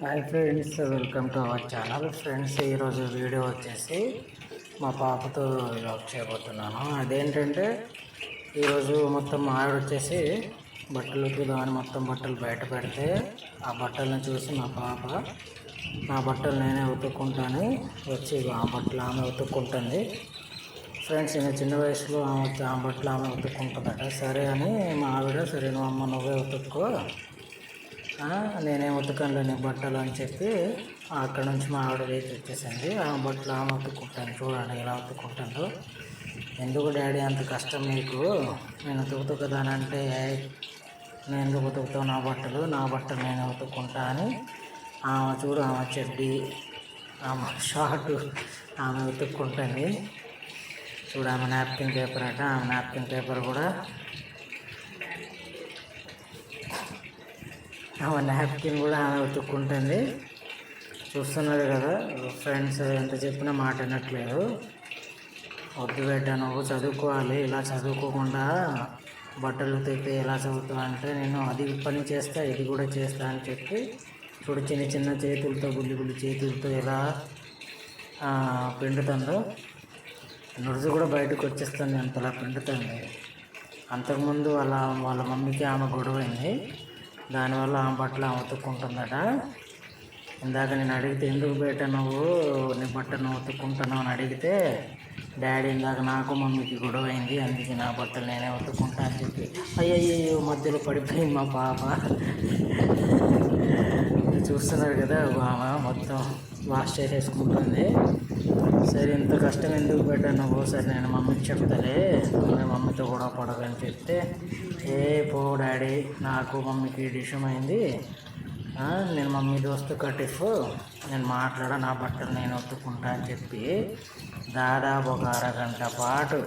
Hi friends welcome to our channel. Friends ఈరోజు video వచ్చేసి మా పాపతో వ్లాగ్ చేయబోతున్నాను. అదేంటంటే ఈరోజు మొత్తం మా ఆవిడ వచ్చేసి బట్టలు ఉతుకుదామని మొత్తం బట్టలు బయట పెడితే ఆ బట్టలను చూసి మా పాప నా బట్టలు నేనే ఉతుక్కుంటాను వచ్చి ఆ బట్టలు ఆమె ఉతుక్కుంటుంది. ఫ్రెండ్స్ నేను చిన్న వయసులో ఆమె ఆ బట్టలు ఆమె ఉతుక్కుంటుందట. సరే అని మా ఆవిడ సరే నువ్వు అమ్మ నువ్వే ఉతుక్కో నేనేం ఉతకంలో నీ బట్టలు అని చెప్పి అక్కడ నుంచి మా ఆవిడ లేచి వచ్చేసింది ఆ బట్టలు ఆమె ఉతుక్కుంటాను చూడండి ఇలా ఉతుక్కుంటాను ఎందుకు డాడీ అంత కష్టం నీకు? నేను ఉతుకుతూ కదా అని అంటే నేను ఎందుకు ఉతుకుతావు నా బట్టలు? నా బట్టలు నేను ఉతుక్కుంటా అని ఆమె చూడు ఆమె చెడ్డి ఆమె షార్ట్ ఆమె ఉతుక్కుంటుంది. చూడు ఆమె నాప్కిన్ పేపర్ అట. ఆమె నాప్కిన్ పేపర్ కూడా ఆమె నాప్కిన్ కూడా ఆమె ఉతుక్కుంటుంది. చూస్తున్నారు కదా ఫ్రెండ్స్ ఎంత చెప్పినా మాట వినట్లేదు వద్దు బిడ్డ నువ్వు చదువుకోవాలి ఇలా చదువుకోకుండా బట్టలు ఉతికితే ఎలా చదువుతావు అంటే నేను అది పని చేస్తా ఇది కూడా చేస్తా అని చెప్పి ఇప్పుడు చిన్న చిన్న చేతులతో గుల్లి గుల్లి చేతులతో ఎలా పిండుతుందో. నురుజు కూడా బయటకు వచ్చేస్తుంది అంతలా పిండుతుంది. అంతకుముందు వాళ్ళ వాళ్ళ మమ్మీకి ఆమె గొడవైంది. దానివల్ల ఆమె బట్టలు ఆమె ఉతుక్కుంటుందట. ఇందాక నేను అడిగితే ఎందుకు బయట నువ్వు? నీ బట్టను ఉతుక్కుంటున్నావు అని అడిగితే డాడీ ఇందాక నాకు మమ్మీకి గొడవ అయింది అందుకే నా బట్టలు నేనే ఉతుక్కుంటా అని చెప్పి. అయ్యయ్యో మధ్యలో పడిపోయింది మా పాప. చూస్తున్నారు కదా ఆమె మొత్తం వాష్ చేసేసుకుంటుంది. సరే ఇంత కష్టం ఎందుకు పెట్టాను నువ్వు? సరే నేను మమ్మీకి చెప్తాలే. మమ్మీతో కూడా పడదని చెప్తే ఏ పో డాడీ నాకు మమ్మీకి డిషం అయింది నేను మమ్మీ దోస్తు కటిఫ్ నేను మాట్లాడ నా బట్టలు నేను ఒత్తుకుంటా అని చెప్పి దాదాపు ఒక అరగంట పాటు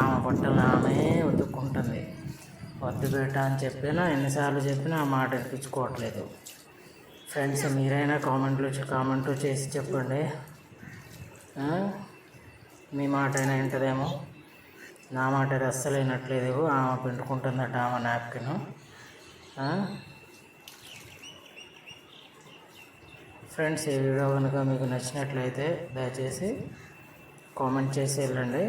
ఆమె బట్టలు ఆమె ఒత్తుకుంటుంది వద్దు బేట అని చెప్పినా ఎన్నిసార్లు చెప్పినా ఆ మాట వినిపించుకోవట్లేదు. ఫ్రెండ్స్ మీరైనా కామెంట్లు కామెంట్లు చేసి చెప్పండి. మీ మాట అయినా వింటదేమో. నా మాట అయితే అయినట్లేదు ఆమె పిండుకుంటుందట ఆమె నాప్కిన్ ఫ్రెండ్స్ ఈ వీడియో కనుక మీకు నచ్చినట్లయితే దయచేసి కామెంట్ చేసి వెళ్ళండి.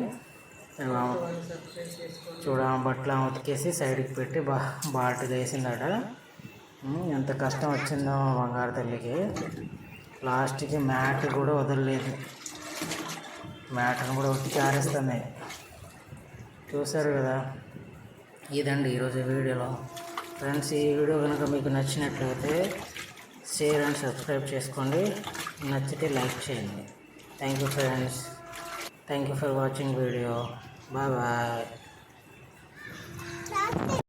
చూడ బట్టలు ఆమె ఉతికేసి సైడ్కి పెట్టి బా బాటి వేసిందట. ఎంత కష్టం వచ్చిందో మా బంగారు తల్లికి. లాస్ట్కి మ్యాట్ కూడా వదలలేదు. మ్యాట్ను కూడా ఉతికి ఆరేస్తుంది. చూశారు కదా? ఇదండి ఈరోజు వీడియోలో. ఫ్రెండ్స్ ఈ వీడియో కనుక మీకు నచ్చినట్లయితే షేర్ అండ్ సబ్స్క్రైబ్ చేసుకోండి. నచ్చితే లైక్ చేయండి. Thank you friends thank you for watching video bye bye